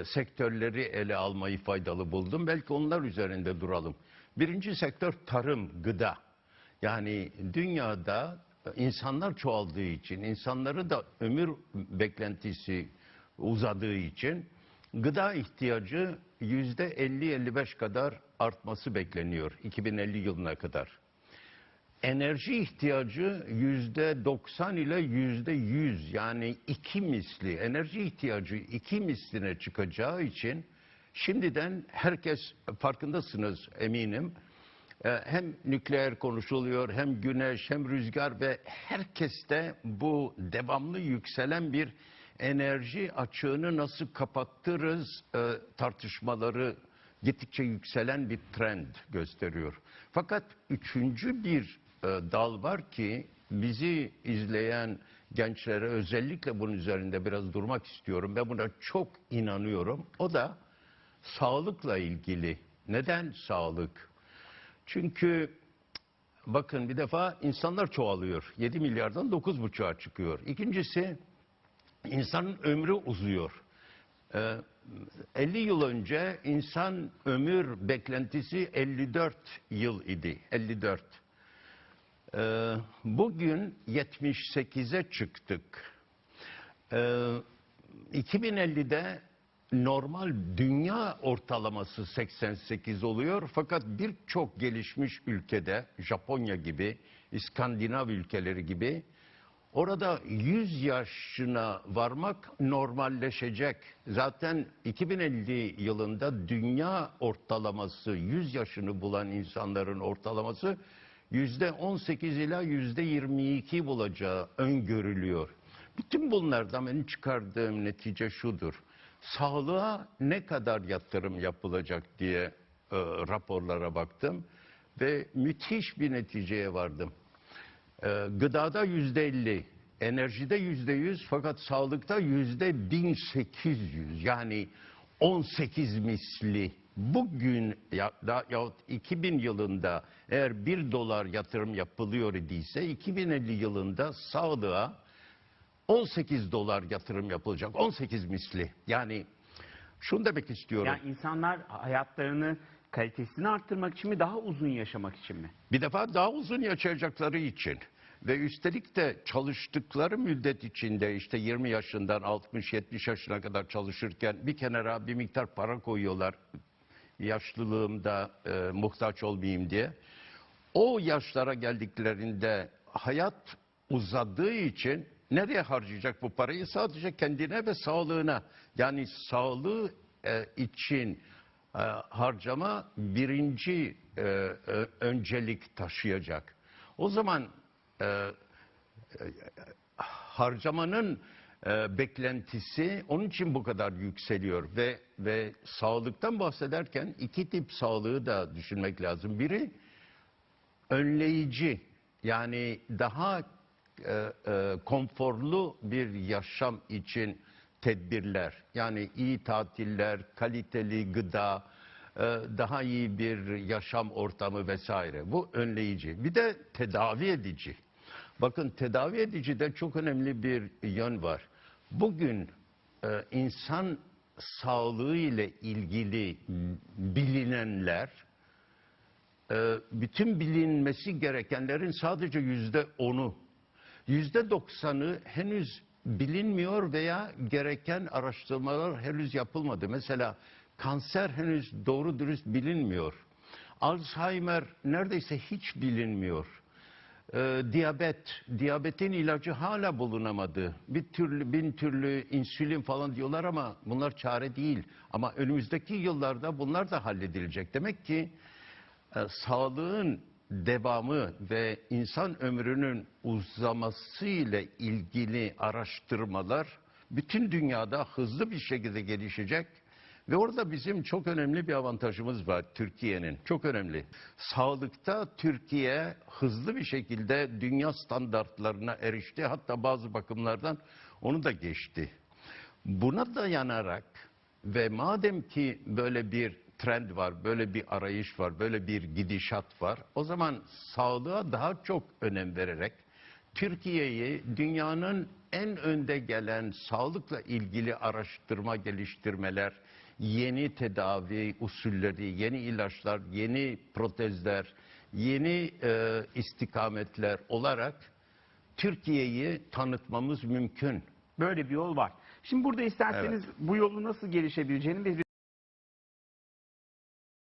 e, sektörleri ele almayı faydalı buldum. Belki onlar üzerinde duralım. Birinci sektör tarım, gıda. Yani dünyada insanlar çoğaldığı için, insanları da ömür beklentisi uzadığı için gıda ihtiyacı yüzde 50-55 kadar artması bekleniyor 2050 yılına kadar. Enerji ihtiyacı yüzde 90 ile yüzde 100 yani iki misli enerji ihtiyacı iki misline çıkacağı için şimdiden herkes farkındasınız eminim. Ee, Hem nükleer konuşuluyor hem güneş hem rüzgar ve herkeste bu devamlı yükselen bir enerji açığını nasıl kapattırız e, tartışmaları gittikçe yükselen bir trend gösteriyor. Fakat üçüncü bir e, dal var ki bizi izleyen gençlere özellikle bunun üzerinde biraz durmak istiyorum. Ben buna çok inanıyorum. O da sağlıkla ilgili. Neden sağlık? Çünkü bakın bir defa insanlar çoğalıyor. 7 milyardan 9,5'a çıkıyor. İkincisi insanın ömrü uzuyor. Ee, 50 yıl önce insan ömür beklentisi 54 yıl idi. 54. Ee, bugün 78'e çıktık. Ee, 2050'de normal dünya ortalaması 88 oluyor fakat birçok gelişmiş ülkede Japonya gibi, İskandinav ülkeleri gibi orada 100 yaşına varmak normalleşecek. Zaten 2050 yılında dünya ortalaması 100 yaşını bulan insanların ortalaması yüzde 18 ila yüzde 22 bulacağı öngörülüyor. Bütün bunlardan benim çıkardığım netice şudur. Sağlığa ne kadar yatırım yapılacak diye e, raporlara baktım ve müthiş bir neticeye vardım. E, gıdada yüzde 50, enerjide yüzde 100 fakat sağlıkta yüzde 1800 yani 18 misli. Bugün ya, da, yahut 2000 yılında eğer 1 dolar yatırım yapılıyor idiyse 2050 yılında sağlığa 18 dolar yatırım yapılacak. 18 misli. Yani şunu demek istiyorum. Yani insanlar hayatlarını kalitesini arttırmak için mi daha uzun yaşamak için mi? Bir defa daha uzun yaşayacakları için ve üstelik de çalıştıkları müddet içinde işte 20 yaşından 60-70 yaşına kadar çalışırken bir kenara bir miktar para koyuyorlar yaşlılığımda e, muhtaç olmayayım diye. O yaşlara geldiklerinde hayat uzadığı için nereye harcayacak bu parayı? Sadece kendine ve sağlığına. Yani sağlığı e, için e, harcama birinci e, e, öncelik taşıyacak. O zaman e, e, harcamanın e, beklentisi onun için bu kadar yükseliyor ve ve sağlıktan bahsederken iki tip sağlığı da düşünmek lazım. Biri önleyici yani daha e, e, konforlu bir yaşam için tedbirler yani iyi tatiller, kaliteli gıda, e, daha iyi bir yaşam ortamı vesaire. Bu önleyici. Bir de tedavi edici. Bakın tedavi edici de çok önemli bir yön var. Bugün e, insan sağlığı ile ilgili bilinenler e, bütün bilinmesi gerekenlerin sadece yüzde onu, yüzde doksanı henüz bilinmiyor veya gereken araştırmalar henüz yapılmadı. Mesela kanser henüz doğru dürüst bilinmiyor. Alzheimer neredeyse hiç bilinmiyor. Ee, diyabet, diyabetin ilacı hala bulunamadı. Bir türlü, bin türlü insülin falan diyorlar ama bunlar çare değil. Ama önümüzdeki yıllarda bunlar da halledilecek. Demek ki e, sağlığın devamı ve insan ömrünün uzaması ile ilgili araştırmalar bütün dünyada hızlı bir şekilde gelişecek ve orada bizim çok önemli bir avantajımız var Türkiye'nin. Çok önemli. Sağlıkta Türkiye hızlı bir şekilde dünya standartlarına erişti. Hatta bazı bakımlardan onu da geçti. Buna dayanarak ve madem ki böyle bir trend var, böyle bir arayış var, böyle bir gidişat var. O zaman sağlığa daha çok önem vererek Türkiye'yi dünyanın en önde gelen sağlıkla ilgili araştırma geliştirmeler, yeni tedavi usulleri, yeni ilaçlar, yeni protezler, yeni e, istikametler olarak Türkiye'yi tanıtmamız mümkün. Böyle bir yol var. Şimdi burada isterseniz bu yolu nasıl gelişebileceğini ve